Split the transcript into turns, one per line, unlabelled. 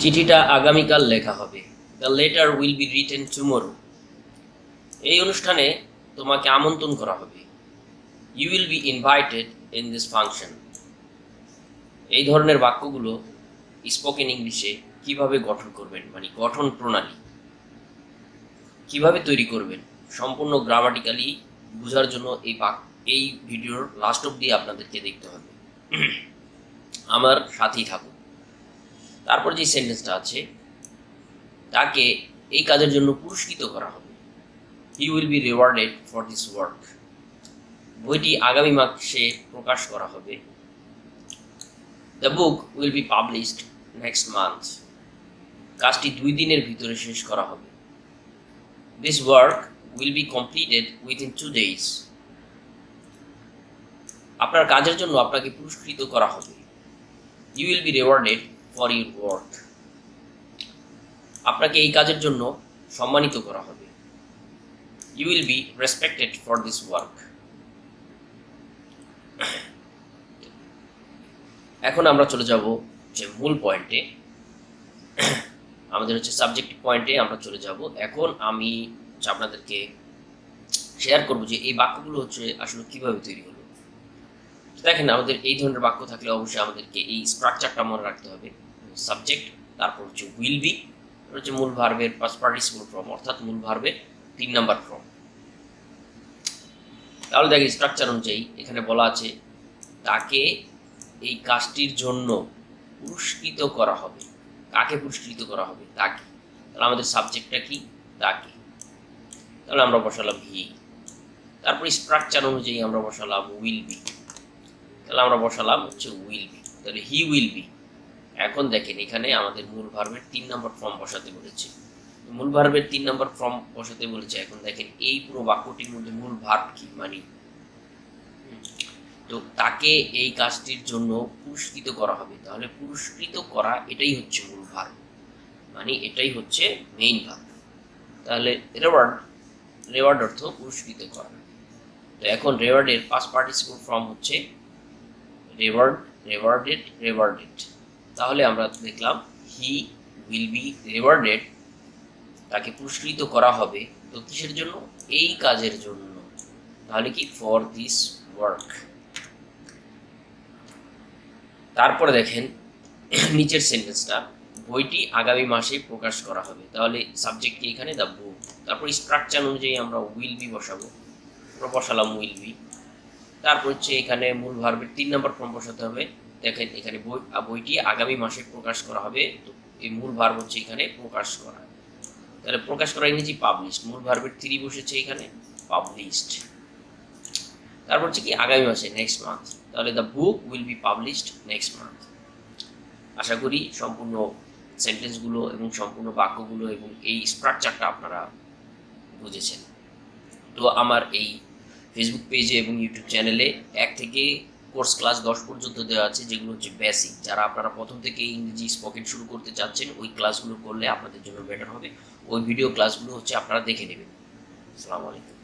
চিঠিটা আগামীকাল লেখা হবে। The letter will be written tomorrow এই অনুষ্ঠানে তোমাকে আমন্ত্রণ করা হবে। You will be invited in this function এই ধরনের বাক্যগুলো স্পোকেন ইংলিশে কীভাবে গঠন করবেন? মানে গঠন প্রণালী। কীভাবে তৈরি করবেন? সম্পূর্ণ গ্রামাটিক্যালি বোঝার জন্য এই বাক, এই ভিডিওর লাস্ট অব দিয়ে আপনাদেরকে দেখতে হবে। আমার সাথেই থাকুন। তারপর যে সেন্টেন্সটা আছে, তাকে এই কাজের জন্য পুরস্কৃত করা হবে। He will be rewarded for this work বইটি আগামী মাসে প্রকাশ করা হবে। The book will be published next month কাজটি দুই দিনের ভিতরে শেষ করা হবে। This work will be completed within two days আপনার কাজের জন্য আপনাকে পুরস্কৃত করা হবে। You will be rewarded for your work আপনাকে এই কাজের জন্য সম্মানিত করা হবে। You will be respected for this work এখন আমরা চলে যাব যে মূল পয়েন্টে আমাদের হচ্ছে সাবজেক্ট পয়েন্টে আমরা চলে যাব। এখন আমি আপনাদেরকে শেয়ার করব যে এই বাক্যগুলো হচ্ছে আসলে কীভাবে তৈরি হলো। দেখেন আমাদের এই ধরনের বাক্য থাকলে অবশ্যই আমাদেরকে এই স্ট্রাকচারটা মনে রাখতে হবে। সাবজেক্ট তারপর হচ্ছে উইল বি হচ্ছে মূল ভার্বের ফার্স্ট পার্টিসিপল ফর্ম অর্থাৎ মূল ভার্বের তিন নাম্বার ফর্ম তাহলে দেখেন স্ট্রাকচার অনুযায়ী এখানে বলা আছে, তাকে এই কাজটির জন্য পুরস্কৃত করা হবে। কাকে পুরস্কৃত করা হবে? তাকে। তাহলে আমাদের সাবজেক্টটা কি? তাকে। তাহলে আমরা বসালাম হি তারপরে স্ট্রাকচার অনুযায়ী আমরা বসালাম উইল বি তাহলে আমরা বসালাম হচ্ছে উইল বি তাহলে হি উইল বি এখন দেখেন, এখানে আমাদের মূল ভার্বের তিন নম্বর ফর্ম বসাতে বলেছে। মূল ভার্বের তিন নম্বর ফর্ম বসাতে বলেছে, এখন দেখেন, এই পুরো বাক্যটির মধ্যে মূল ভার্ব কি মানে? তো তাকে এই কাজটির জন্য পুরস্কৃত করা হবে। তাহলে পুরস্কৃত করা এটাই হচ্ছে মূল ভার্ব মানে এটাই হচ্ছে মেইন ভার্ব তাহলে রেওয়ার্ড রেওয়ার্ড অর্থ পুরস্কৃত করা। তো এখন রেওয়ার্ডের পাঁচ পার্টিসিপল ফর্ম হচ্ছে রেওয়ার্ড রেওয়ার্ডেড রেওয়ার্ডেড তাহলে আমরা দেখলাম হি উইল বি রেওয়ার্ডেড তাকে পুরস্কৃত করা হবে তো কিসের জন্য এই কাজের জন্য। তাহলে কি? ফর দিস ওয়ার্ক তারপরে দেখেন, নিচের সেন্টেন্সটা বইটি আগামী মাসে প্রকাশ করা হবে। তাহলে সাবজেক্ট কি এখানে? দ্য বুক তারপর স্ট্রাকচার অনুযায়ী আমরা উইল বি বসাবো। বসালাম উইল বি তারপর হচ্ছে এখানে মূল ভার্বের তিন নম্বর ফর্ম বসাতে হবে। দেখেন, এখানে বই বইটি আগামী মাসে প্রকাশ করা হবে। তো এই মূল ভার্ব হচ্ছে এখানে প্রকাশ করা। তাহলে প্রকাশ করা ইংরেজি পাবলিশড মূল ভার্বের থ্রি বসেছে এখানে পাবলিশড তারপর হচ্ছে কি, আগামী মাসে নেক্সট মান্থ তাহলে the book will be published next month আশা করি সম্পূর্ণ সেন্টেন্সগুলো এবং সম্পূর্ণ বাক্যগুলো এবং এই স্ট্রাকচারটা আপনারা বুঝেছেন। তো আমার এই ফেসবুক পেজে এবং ইউটিউব চ্যানেলে এক থেকে কোর্স ক্লাস দশ পর্যন্ত দেওয়া আছে, যেগুলো হচ্ছে বেসিক যারা আপনারা প্রথম থেকে ইংরেজি স্পোকেন শুরু করতে চাচ্ছেন, ওই ক্লাসগুলো করলে আপনাদের জন্য বেটার হবে। ওই ভিডিও ক্লাসগুলো হচ্ছে আপনারা দেখে নেবেন। আসসালামু আলাইকুম।